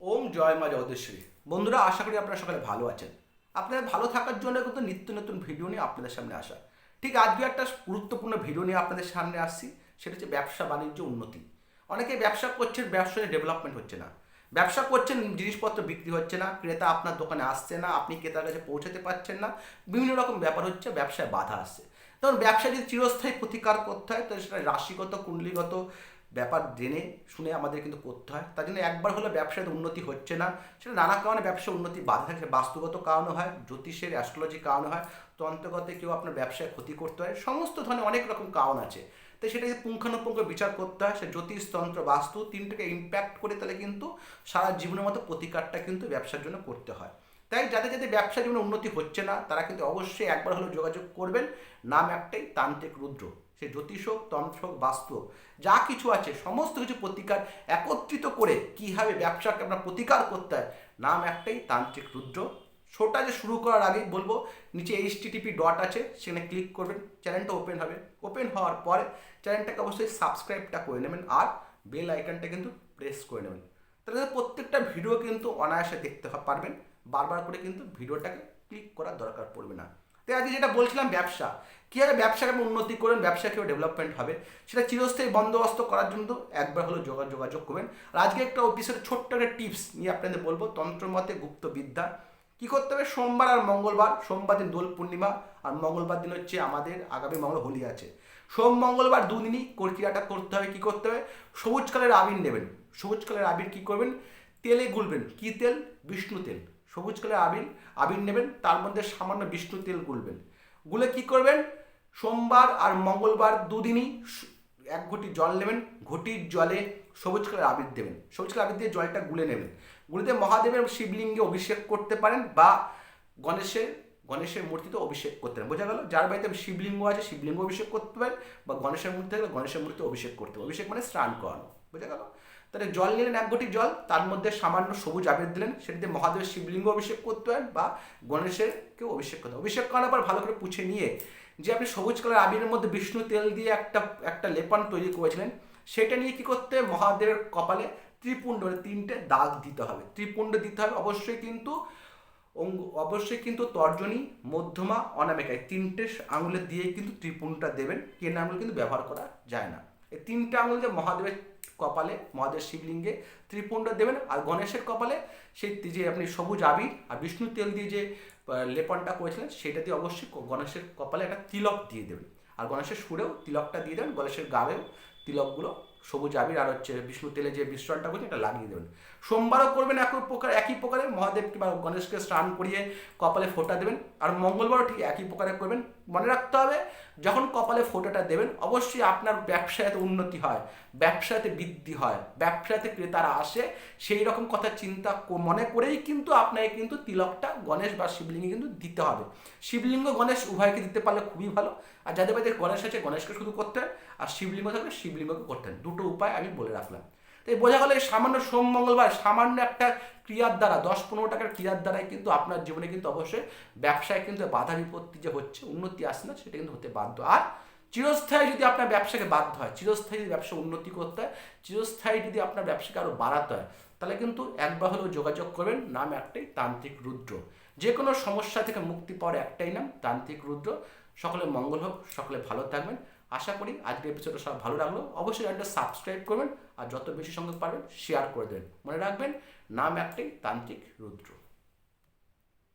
ওম জয় মা জগদীশ্বরী। বন্ধুরা, আশা করি আপনারা সকালে ভালো আছেন। আপনাদের ভালো থাকার জন্য কিন্তু নিত্য নতুন ভিডিও নিয়ে আপনাদের সামনে আসা। ঠিক আজকে একটা গুরুত্বপূর্ণ ভিডিও নিয়ে আপনাদের সামনে আসছি, সেটা হচ্ছে ব্যবসা বাণিজ্য উন্নতি। অনেকে ব্যবসা করছেন, ব্যবসায় ডেভেলপমেন্ট হচ্ছে না। ব্যবসা করছেন, জিনিসপত্র বিক্রি হচ্ছে না, ক্রেতা আপনার দোকানে আসছে না, আপনি ক্রেতার কাছে পৌঁছাতে পারছেন না, বিভিন্ন রকম ব্যাপার হচ্ছে, ব্যবসায় বাধা আসছে। তখন ব্যবসা যদি চিরস্থায়ী প্রতিকার করতে হয়, তাহলে সেটা রাশিগত, কুণ্ডলিগত ব্যাপার জেনে শুনে আমাদের কিন্তু করতে হয়। তার জন্য একবার হলে ব্যবসায় উন্নতি হচ্ছে না। সেটা নানা কারণে ব্যবসা উন্নতি বাধা থাকে বাস্তুগত কারণে হয়, জ্যোতিষের অ্যাস্ট্রোলজি কারণে হয়। তন্ত্রগতে কেউ আপনার ব্যবসায় ক্ষতি করতে হয় সমস্ত ধরনের অনেক রকম কারণ আছে। তাই সেটাকে পুঙ্খানুপুঙ্খ বিচার করতে হয়। সে জ্যোতিষ, তন্ত্র, বাস্তু তিনটাকে ইম্প্যাক্ট করে তাহলে কিন্তু সারা জীবনের মতো প্রতিকারটা কিন্তু ব্যবসার জন্য করতে হয়। তাই যাদের যাদের ব্যবসা জীবনে উন্নতি হচ্ছে না, তারা কিন্তু অবশ্যই একবার হলেও যোগাযোগ করবেন। নাম একটাই, তান্ত্রিক রুদ্র। সে জ্যোতিষ হোক তন্ত্র হোক বাস্তু হোক যা কিছু আছে, সমস্ত কিছু প্রতিকার একত্রিত করে কীভাবে ব্যবসাকে আমরা প্রতিকার করতে হয়, নাম একটাই তান্ত্রিক রুদ্র। শোটা যে শুরু করার আগেই বলব, নিচে এইচটিটিপি ডট আছে, সেখানে ক্লিক করবেন চ্যানেলটা ওপেন হবে। ওপেন হওয়ার পরে চ্যানেলটাকে অবশ্যই সাবস্ক্রাইবটা করে নেবেন আর বেল আইকনটা কিন্তু প্রেস করে নেবেন। তাহলে প্রত্যেকটা ভিডিও কিন্তু অনায়াসে দেখতে পারবেন। বারবার করে কিন্তু ভিডিওটাকে ক্লিক করার দরকার পড়বে না। তাই আজকে যেটা বলছিলাম ব্যবসা, কীভাবে ব্যবসাকে আপনি উন্নতি করবেন ব্যবসা কীভাবে ডেভেলপমেন্ট হবে, সেটা চিরস্থায়ী বন্দোবস্ত করার জন্য একবার হলো যোগা যোগাযোগ করবেন। আর আজকে একটা অফিসের ছোট্ট একটা টিপস নিয়ে আপনাদের বলব, তন্ত্রমতে গুপ্ত বিদ্যা। কী করতে হবে? সোমবার আর মঙ্গলবার, সোমবার দিন দোল পূর্ণিমা, আর মঙ্গলবার দিন হচ্ছে আমাদের আগামী মঙ্গল হোলি আছে। সোম, মঙ্গলবার দুদিনই ক্রিয়াটা করতে হবে, কী করতে হবে? সবুজ কালের আবির নেবেন। সবুজ কালের আবির কী করবেন? তেলে গুলবেন। কী তেল? বিষ্ণু তেল। সবুজ কালার আবির আবির নেবেন, তার মধ্যে সামান্য বিষ্ণু তেল গুলবেন। গুলে কি করবেন? সোমবার আর মঙ্গলবার দুদিনই এক ঘটি জল নেবেন, ঘটির জলে সবুজ কালার আবির দেবেন। সবুজ কালার আবির দিয়ে জলটা গুলে নেবেন। গুলে দিয়ে মহাদেবের শিবলিঙ্গে অভিষেক করতে পারেন বা গণেশের গণেশের মূর্তিতে অভিষেক করতে পারেন। বোঝা গেল? যার বাড়িতে শিবলিঙ্গ আছে, শিবলিঙ্গ অভিষেক করতে পারেন বা গণেশের মূর্তি থাকলে গণেশের মূর্তিতে অভিষেক করতে পারেন। অভিষেক মানে স্নান করানো। বোঝা গেল? তাহলে জল নিলেন এক ঘটি জল, তার মধ্যে সামান্য সবুজ আবির দিলেন সেটা দিয়ে মহাদেবের শিবলিঙ্গ অভিষেক করতে হয় বা গণেশের কেউ অভিষেক করতে। অভিষেক করানোর পর ভালো করে পুছে নিয়ে যে আপনি সবুজ কালার আবিরের মধ্যে বিষ্ণু তেল দিয়ে একটা একটা লেপন তৈরি করেছিলেন, সেটা নিয়ে কি করতে? মহাদেবের কপালে ত্রিপুণ্ড মানে তিনটে দাগ দিতে হবে ত্রিপুণ্ড দিতে হবে অবশ্যই কিন্তু অঙ্গ, অবশ্যই কিন্তু তর্জনী, মধ্যমা, অনামিকায় তিনটে আঙুলে দিয়ে কিন্তু ত্রিপুণ্ডটা দেবেন কেন আঙুল কিন্তু ব্যবহার করা যায় না এই তিনটে আঙুল দিয়ে মহাদেবের কপালে, মহাদেব শিবলিঙ্গে ত্রিপুণ্ড দেবেন আর গণেশের কপালে সেই যে আপনি সবুজ আবির আর বিষ্ণু তেল দিয়ে যে লেপনটা করেছিলেন, সেটা দিয়ে অবশ্যই গণেশের কপালে একটা তিলক দিয়ে দেবেন। আর গণেশের সুরেও তিলকটা দিয়ে দেবেন, গণেশের গাবেও তিলকগুলো সবুজ আবির আর হচ্ছে বিষ্ণু তেলে যে মিশ্রণটা করছেন এটা লাগিয়ে দেবেন। সোমবারও করবেন একই প্রকার, একই প্রকারে মহাদেব কিংবা গণেশকে স্নান করিয়ে কপালে ফোঁটা দেবেন। আর মঙ্গলবারও ঠিক একই প্রকারে করবেন। মনে রাখতে হবে, যখন কপালে ফোঁটাটা দেবেন, অবশ্যই আপনার ব্যবসায়তে উন্নতি হয় ব্যবসাতে বৃদ্ধি হয় ব্যবসাতে ক্রেতারা আসে, সেই রকম কথা চিন্তা মনে করেই কিন্তু আপনাকে কিন্তু তিলকটা গণেশ বা শিবলিঙ্গে কিন্তু দিতে হবে। শিবলিঙ্গ, গণেশ উভয়কে দিতে পারলে খুবই ভালো। আর যাদের বাড়িতে গণেশ আছে, গণেশকে শুধু করতে হয়, আর শিবলিঙ্গ থাকলে শিবলিঙ্গকে করতে হয়। দুটো উপায় আমি বলে রাখলাম। তাই বোঝা গেল এই সামান্য সোম, মঙ্গলবার, সামান্য একটা ক্রিয়ার দ্বারা, দশ পনেরো টাকার ক্রিয়ার দ্বারাই কিন্তু আপনার জীবনে কিন্তু অবশ্যই ব্যবসায় কিন্তু বাধা বিপত্তি যে হচ্ছে, উন্নতি আসছে না, সেটা কিন্তু হতে বাধ্য। আর চিরস্থায়ী যদি আপনার ব্যবসাকে বাধ্য হয়, চিরস্থায়ী যদি ব্যবসা উন্নতি করতে হয়, চিরস্থায়ী যদি আপনার ব্যবসাকে আরও বাড়াতে হয়, তাহলে কিন্তু একবার হলেও যোগাযোগ করবেন, নাম একটাই, তান্ত্রিক রুদ্র। যে কোনো সমস্যা থেকে মুক্তি পাওয়ার একটাই নাম, তান্ত্রিক রুদ্র। সকলে মঙ্গল হোক, সকলে ভালো থাকবেন। আশা করি আজকের এপিসোডটা সব ভালো লাগল। অবশ্যই একটা সাবস্ক্রাইব করবেন আর যত বেশি সংখ্যক পারবেন শেয়ার করে দেবেন। মনে রাখবেন, নাম একটাই, তান্ত্রিক রুদ্র।